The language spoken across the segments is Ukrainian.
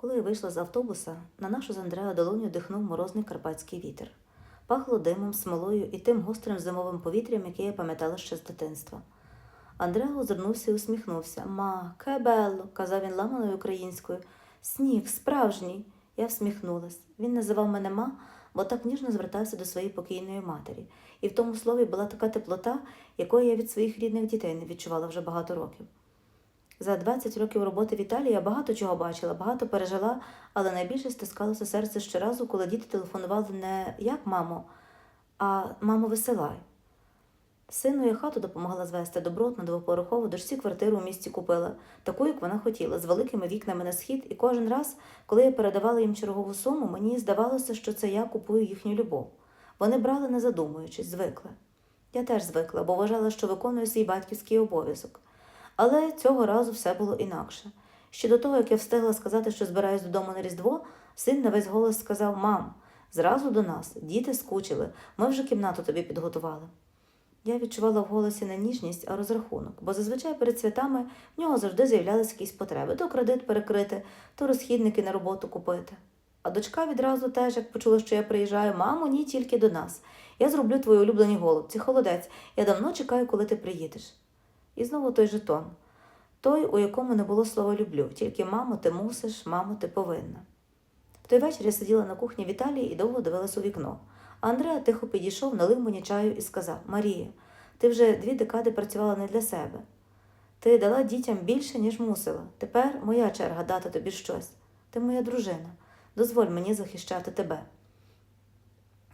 Коли я вийшла з автобуса, на нашу з Андреа долоню дихнув морозний карпатський вітер. Пахло димом, смолою і тим гострим зимовим повітрям, яке я пам'ятала ще з дитинства. Андреа озирнувся і усміхнувся. Ма, ке белло, казав він ламаною українською. Сніг, справжній. Я всміхнулась. Він називав мене ма, бо так ніжно звертався до своєї покійної матері. І в тому слові була така теплота, якої я від своїх рідних дітей не відчувала вже багато років. За 20 років роботи в Італії я багато чого бачила, багато пережила, але найбільше стискалося серце щоразу, коли діти телефонували не як мамо, а мамо, висилай. Сину я хату допомогла звести добротну двоповерхову, дочці квартиру у місті купила, таку, як вона хотіла, з великими вікнами на схід, і кожен раз, коли я передавала їм чергову суму, мені здавалося, що це я купую їхню любов. Вони брали, не задумуючись, звикли. Я теж звикла, бо вважала, що виконую свій батьківський обов'язок. Але цього разу все було інакше. Ще до того, як я встигла сказати, що збираюсь додому на Різдво, син на весь голос сказав: Мам, зразу до нас, діти скучили, ми вже кімнату тобі підготували. Я відчувала в голосі не ніжність, а розрахунок, бо зазвичай перед святами в нього завжди з'являлися якісь потреби то кредит перекрити, то розхідники на роботу купити. А дочка відразу теж, як почула, що я приїжджаю, мамо, ні, тільки до нас. Я зроблю твої улюблені голубці, холодець. Я давно чекаю, коли ти приїдеш. І знову той же тон. Той, у якому не було слова люблю, тільки мамо, ти мусиш, мамо, ти повинна. В той вечір я сиділа на кухні в Італії і довго дивилась у вікно. Андреа тихо підійшов, налив мені чаю і сказав: Марія, ти вже дві декади працювала не для себе. Ти дала дітям більше, ніж мусила. Тепер моя черга дати тобі щось. Ти моя дружина. Дозволь мені захищати тебе.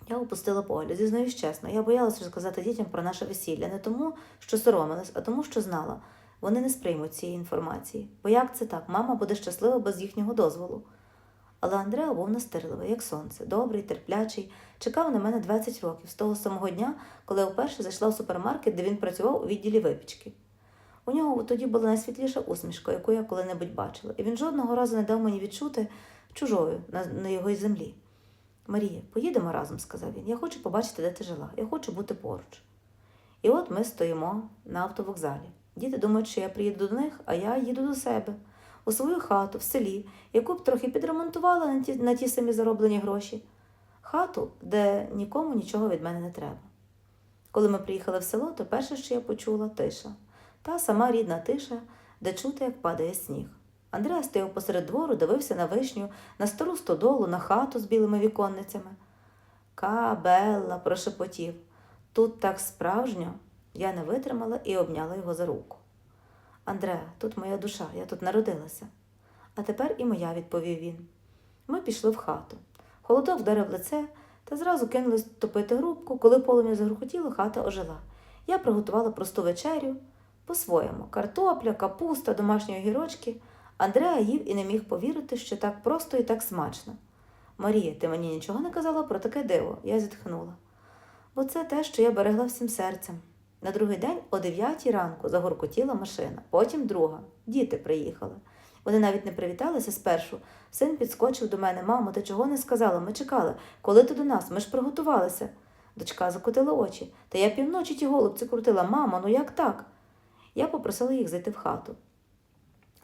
Я опустила погляд, зізнаюсь чесно. Я боялася розказати дітям про наше весілля не тому, що соромилась, а тому, що знала. Вони не сприймуть цієї інформації. Бо як це так? Мама буде щаслива без їхнього дозволу. Але Андреа був настирливий, як сонце, добрий, терплячий, чекав на мене 20 років з того самого дня, коли я вперше зайшла в супермаркет, де він працював у відділі випічки. У нього тоді була найсвітліша усмішка, яку я коли-небудь бачила, і він жодного разу не дав мені відчути чужою на, на його землі. Марія, поїдемо разом, сказав він. Я хочу побачити, де ти жила. Я хочу бути поруч. І от ми стоїмо на автовокзалі. Діти думають, що я приїду до них, а я їду до себе, у свою хату в селі, яку б трохи підремонтувала на ті, на ті самі зароблені гроші. Хату, де нікому нічого від мене не треба. Коли ми приїхали в село, то перше, що я почула, тиша. Та сама рідна тиша, де чути, як падає сніг. Андреа стояв посеред двору, дивився на вишню, на стару стодолу, на хату з білими віконницями. Кабелла, прошепотів. Тут так справжньо. Я не витримала і обняла його за руку. Андреа, тут моя душа, я тут народилася. А тепер і моя, відповів він. Ми пішли в хату. Холодок вдарив лице та зразу кинулись топити грубку. Коли полум'я загрохотіло, хата ожила. Я приготувала просту вечерю по-своєму: картопля, капуста, домашні огірочки. Андреа їв і не міг повірити, що так просто і так смачно. Марія, ти мені нічого не казала про таке диво, я зітхнула. Бо це те, що я берегла всім серцем. На другий день о дев'ятій ранку загоркотіла машина, потім друга. Діти приїхали. Вони навіть не привіталися спершу. Син підскочив до мене, мамо, ти чого не сказала? Ми чекали. Коли ти до нас? Ми ж приготувалися. Дочка закотила очі. Та я півночі ті голубці крутила. Мамо, ну як так? Я попросила їх зайти в хату.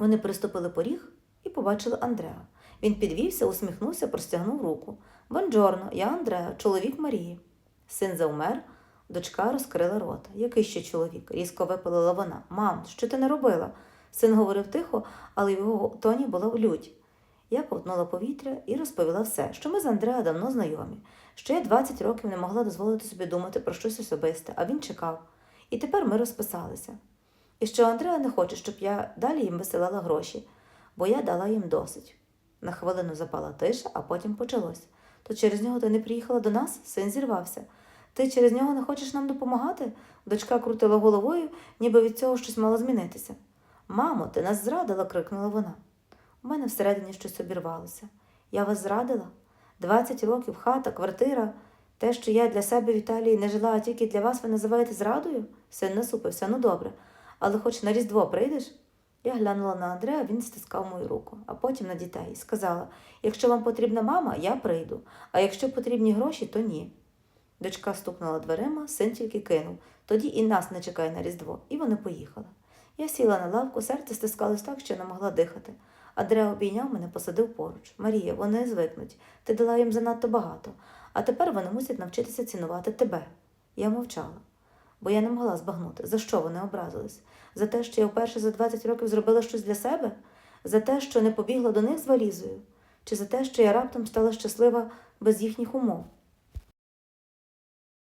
Вони приступили поріг і побачили Андреа. Він підвівся, усміхнувся, простягнув руку. Бонджорно, я Андреа, чоловік Марії. Син завмер, дочка розкрила рота. Який ще чоловік? різко випалила вона. Мам, що ти не робила? Син говорив тихо, але в його тоні була лють. Я ковтнула повітря і розповіла все, що ми з Андреа давно знайомі, що я 20 років не могла дозволити собі думати про щось особисте, а він чекав. І тепер ми розписалися. І що Андреа не хоче, щоб я далі їм висилала гроші, бо я дала їм досить. На хвилину запала тиша, а потім почалось. То через нього ти не приїхала до нас, син зірвався. Ти через нього не хочеш нам допомагати? Дочка крутила головою, ніби від цього щось мало змінитися. Мамо, ти нас зрадила, крикнула вона. У мене всередині щось обірвалося. Я вас зрадила? Двадцять років хата, квартира. Те, що я для себе в Італії не жила, а тільки для вас ви називаєте зрадою? Син насупився, ну добре. Але хоч на Різдво прийдеш? Я глянула на Андрея, він стискав мою руку, а потім на дітей і сказала: якщо вам потрібна мама, я прийду, а якщо потрібні гроші, то ні. Дочка стукнула дверима, син тільки кинув. Тоді і нас не чекай на Різдво, і вони поїхали. Я сіла на лавку, серце стискалось так, що не могла дихати. Андреа обійняв мене, посадив поруч. Марія, вони звикнуть. Ти дала їм занадто багато, а тепер вони мусять навчитися цінувати тебе. Я мовчала, бо я не могла збагнути, за що вони образились. За те, що я вперше за 20 років зробила щось для себе, за те, що не побігла до них з валізою, чи за те, що я раптом стала щаслива без їхніх умов.